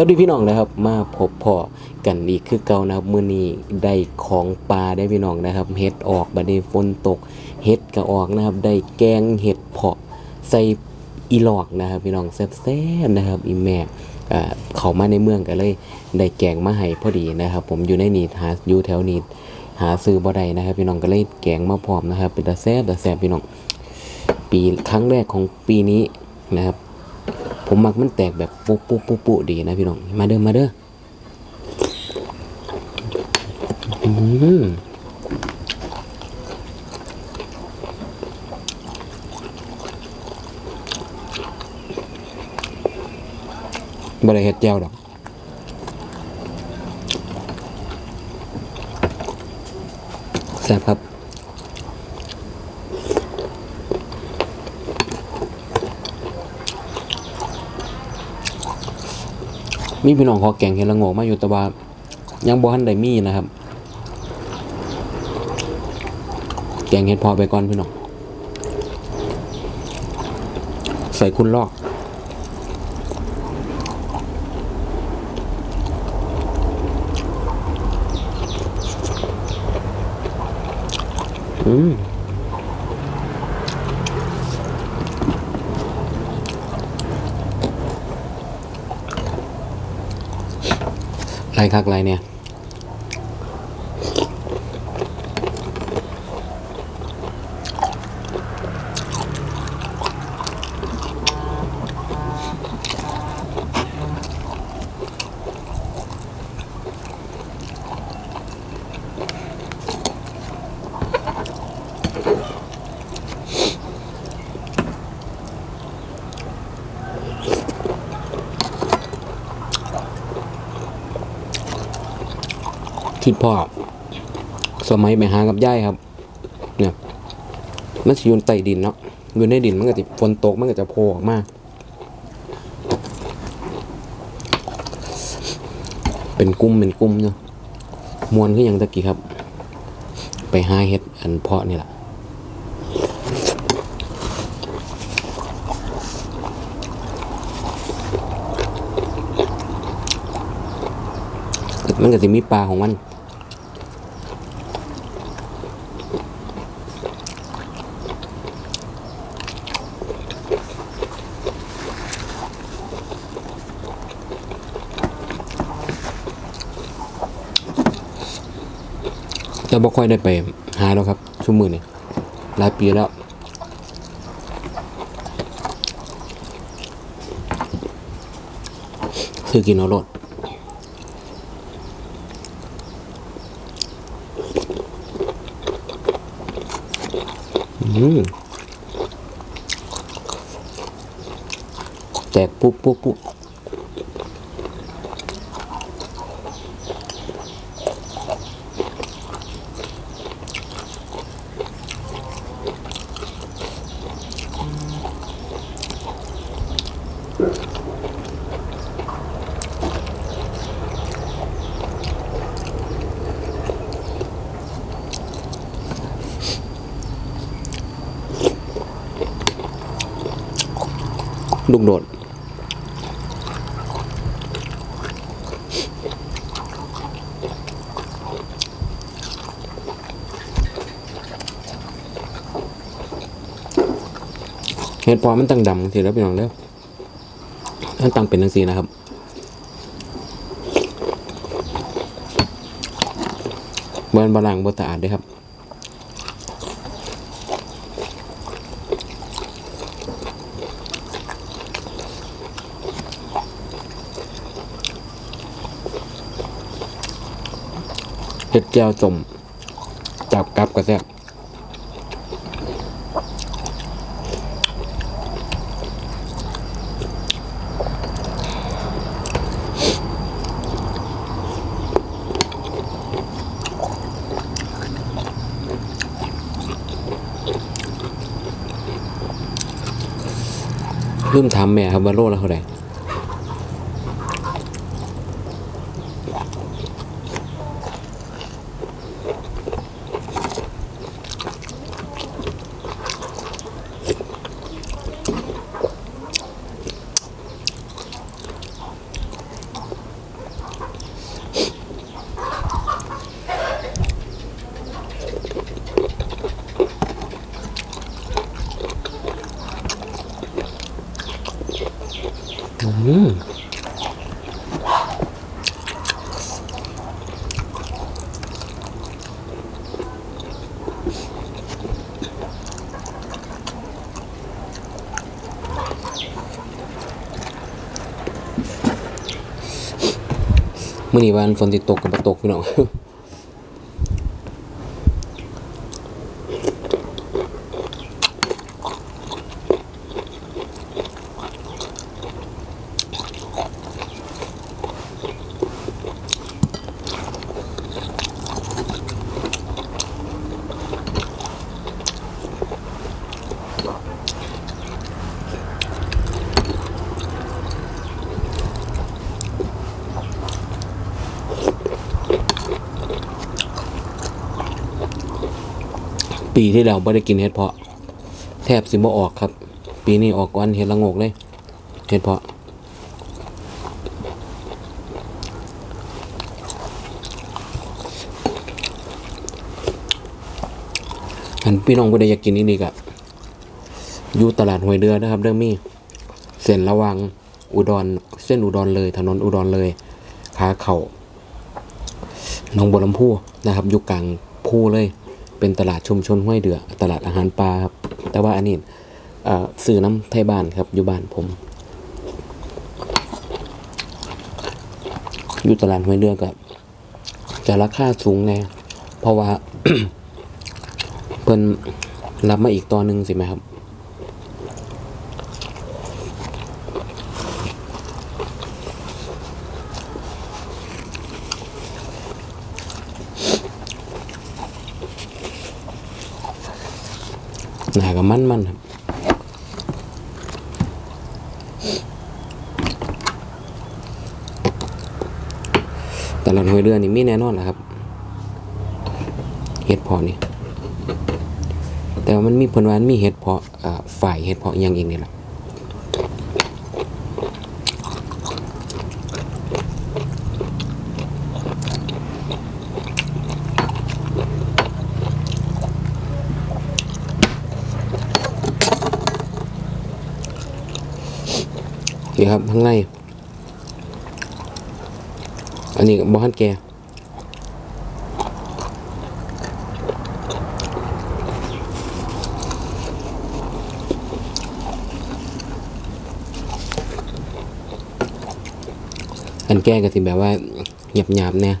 วัสดีพี่น้องนะครับมาพบพ่อกันอีกคือเก่านะครับมื้อนี้ได้ของปลาได้พี่น้องนะครับเห็ดออกบัดนี้ฝนตกเห็ดก็ออกนะครับ ได้แกงเห็ดเพาะใส่อีหลอกนะครับพี่น้องแซ่บๆนะครับอีแม่อ่าเขามาในเมืองก็เลย ได้แกงมาให้พอดีนะครับ ผมอยู่ในนีหาอยู่แถวนี้หาซื้อบ่ได้นะครับ พี่น้องก็เลยแกงมาพร้อมนะครับเป็นตาแซ่บตาแซ่บพี่น้องปีครั้งแรกของปีนี้นะครับ ผมมักมันแตกแบบปุ๊ปุ๊ปุ๊ปุ๊ดีนะพี่น้อง มาเด้อมาเด้ออืมบริเฮ็ดแจ้วดอกแซ่บครับ มีพี่น้องขอแกงเห็ดละโงกมาอยู่แต่ว่ายังบ่ทันได้มีนะครับ แกงเห็ดพอไปก่อนพี่น้องใส่คุณลอกอืม ครคักไรเนี่ย คิดพ่อสมัยไปหากับย่ายครับ เนี่ย มันสิอยู่ใต้ดินเนาะอยู่ในดินมันก็จะฝนตกมันก็จะโผล่ออกมาเป็นกุ้มเป็นกุ้มเนาะมวนคืออย่างตะกี้ครับ ไปหาเห็ดอันเพาะนี่แหละมันก็จะมีปลาของมัน บ่ค่อยได้ไปหาแล้วครับชั่วมือนี่หลายปีแล้วคือกินเอารสอืมแตกปุ๊บปุ๊บปุ๊บ ลูกโดดเห็ดพอมันตั้งดำทีแล้วพี่น้องเด้อมันตั้งเป็นจังสีนะครับเบิร์นบาลังบตาอาดด้วยครับ ดแก้วจมจับกับกระแซบลืมถามแม่ครับว่าโลละเท่าไหร่ อืม มื่อนี้วันฝนติดตกกับตกพี่น้อง ปีที่แล้วไม่ได้กินเห็ดเพาะ แทบสิบ่ออกครับ ปีนี้ออกวันเห็ดละงกเลย เห็ดเพาะอันพี่น้องบ่ได้อยากกินนี่นี่กะอยู่ตลาดห้วยเรือนะครับเด้องมีเส้นระวังอุดรเส้นอุดรเลย ถนนอุดรเลยขาเข่าหนองบัวลำพูนะครับ อยู่กลางพูเลย เป็นตลาดชุมชนห้วยเดือ ตลาดอาหารปลาครับ แต่ว่าอันนี้สื่อซื้อน้ำไทยบ้านครับ อยู่บ้านผม อยู่ตลาดห้วยเดือกับจะราคาสูงแน่เพราะว่า เพิ่นรับมาอีกตอนหนึ่งสิไหมครับ หนากับมันมันครับแต่ละหน่วยเรือนี่มีแน่นอนนะครับเห็ดพอนี่แต่ว่ามันมีผลว่ามันมีเห็ดเพาะอ่าฝ่ายเห็ดเพาะอหยังเองนี่แหละ นี่ครับข้างใน อันนี้บอฮันแกอันแก้ก็สิแบบว่าหยาบๆเนี่ย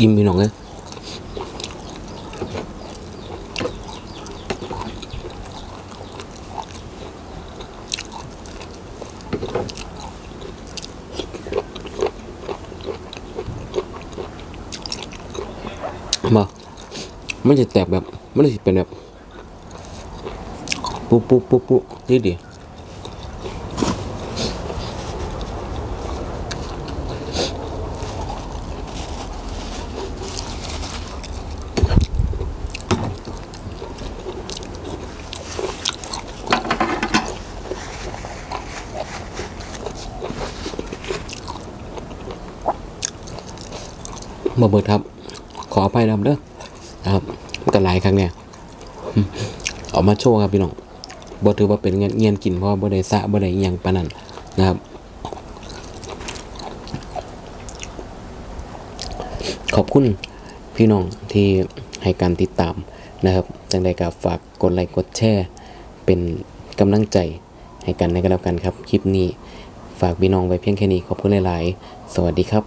อิ่มพี่น้องเลยมามันจะแตกแบบ มันจะเป็นแบบ ปุ๊บปุ๊บปุ๊บปุ๊บนี่ดิ มาเบิดครับ ขออภัยนะครับเด้อนะครับมันหลายครั้งเนี่ยเอามาโชว์ครับพี่น้องบ่ถือว่าเป็นเงียนเงียนกินเพราะบ่ได้สะบ่ได้ยังปานนั้นนะครับขอบคุณพี่น้องที่ให้การติดตามนะครับจังใดกับฝากกดไลค์กดแชร์เป็นกำลังใจให้กันในกันแล้วกันครับ คลิปนี้ฝากพี่น้องไว้เพียงแค่นี้ขอบคุณหลาย ๆ สวัสดีครับ